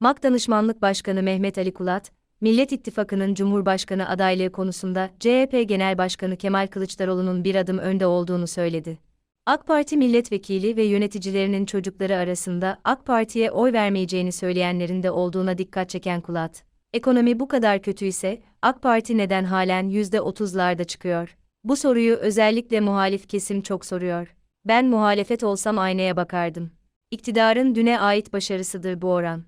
MAK Danışmanlık Başkanı Mehmet Ali Kulat, Millet İttifakı'nın Cumhurbaşkanı adaylığı konusunda CHP Genel Başkanı Kemal Kılıçdaroğlu'nun bir adım önde olduğunu söyledi. AK Parti milletvekili ve yöneticilerinin çocukları arasında AK Parti'ye oy vermeyeceğini söyleyenlerin de olduğuna dikkat çeken Kulat, ekonomi bu kadar kötüyse AK Parti neden halen %30'larda çıkıyor? Bu soruyu özellikle muhalif kesim çok soruyor. Ben muhalefet olsam aynaya bakardım. İktidarın düne ait başarısıdır bu oran.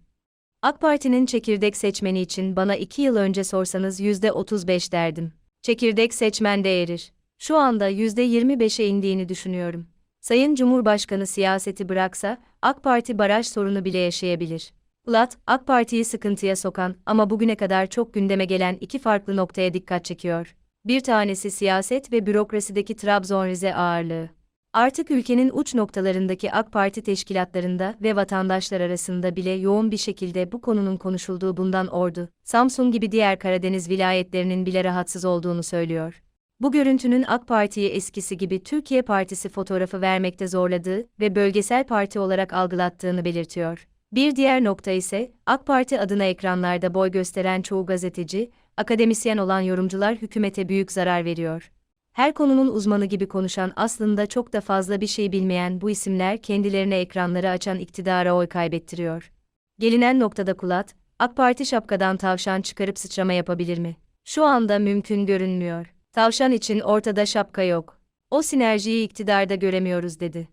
AK Parti'nin çekirdek seçmeni için bana iki yıl önce sorsanız %35 derdim. Çekirdek seçmen de erir. Şu anda %25'e indiğini düşünüyorum. Sayın Cumhurbaşkanı siyaseti bıraksa, AK Parti baraj sorunu bile yaşayabilir. Ulat, AK Parti'yi sıkıntıya sokan ama bugüne kadar çok gündeme gelen iki farklı noktaya dikkat çekiyor. Bir tanesi siyaset ve bürokrasideki Trabzon-Rize ağırlığı. Artık ülkenin uç noktalarındaki AK Parti teşkilatlarında ve vatandaşlar arasında bile yoğun bir şekilde bu konunun konuşulduğu bundan Ordu, Samsun gibi diğer Karadeniz vilayetlerinin bile rahatsız olduğunu söylüyor. Bu görüntünün AK Parti'yi eskisi gibi Türkiye Partisi fotoğrafı vermekte zorladığı ve bölgesel parti olarak algılattığını belirtiyor. Bir diğer nokta ise, AK Parti adına ekranlarda boy gösteren çoğu gazeteci, akademisyen olan yorumcular hükümete büyük zarar veriyor. Her konunun uzmanı gibi konuşan aslında çok da fazla bir şey bilmeyen bu isimler kendilerine ekranları açan iktidara oy kaybettiriyor. Gelinen noktada Kulat, AK Parti şapkadan tavşan çıkarıp sıçrama yapabilir mi? Şu anda mümkün görünmüyor. Tavşan için ortada şapka yok. O sinerjiyi iktidarda göremiyoruz dedi.